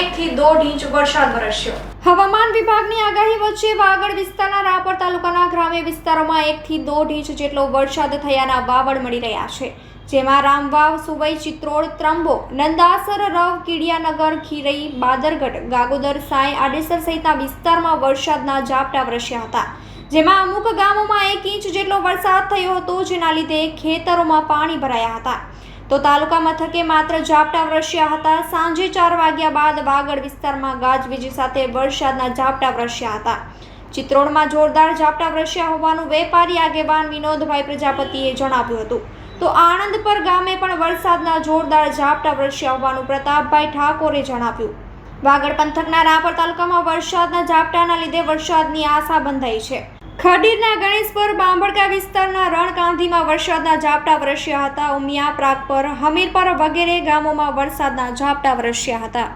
દોઢ ઇંચ વરસાદ વરસ્યો. હવામાન વિભાગની આગાહી વચ્ચે વાગડ વિસ્તારના રાપર તાલુકાના ગ્રામ્ય વિસ્તારોમાં એકથી દોઢ ઇંચ જેટલો વરસાદ થયાના વાવડ મળી રહ્યા છે. જેમાં રામવાવ, સુવઈ, ચિત્રોડ, ત્રંબો, નંદાસર, રવ, કીડિયાનગર ખીરઈ બાદરગઢ, ગાગોદર, સાંઈ, આડેસર સહિતના વિસ્તારમાં વરસાદના ઝાપટા વરસ્યા હતા. જેમાં અમુક ગામોમાં એક ઇંચ જેટલો વરસાદ થયો હતો, જેના લીધે ખેતરોમાં પાણી ભરાયા હતા. તો તાલુકા મથકે માત્ર ઝાપટા વરસ્યા હતા. સાંજે ચાર વાગ્યા બાદ વાગડ વિસ્તારમાં ગાજવીજ સાથે વરસાદના ઝાપટા વરસ્યા હતા. ચિત્રોડમાં જોરદાર ઝાપટા વરસ્યા હોવાનું વેપારી આગેવાન વિનોદભાઈ પ્રજાપતિએ જણાવ્યું હતું. તો આણંદપર ગામે પણ વરસાદના જોરદાર ઝાપટા વરસ્યા હોવાનું પ્રતાપભાઈ ઠાકોરે જણાવ્યું. વાગડ પંથકના રાપર તાલુકામાં વરસાદના ઝાપટાના લીધે વરસાદની આશા બંધાઈ છે. ખડીરના ગણેશપુર બાંભડકા વિસ્તારના રણકાંધીમાં વરસાદના ઝાપટા વરસ્યા હતા. ઉમિયા પ્રાગપર હમીરપર વગેરે ગામોમાં વરસાદના ઝાપટા વરસ્યા હતા.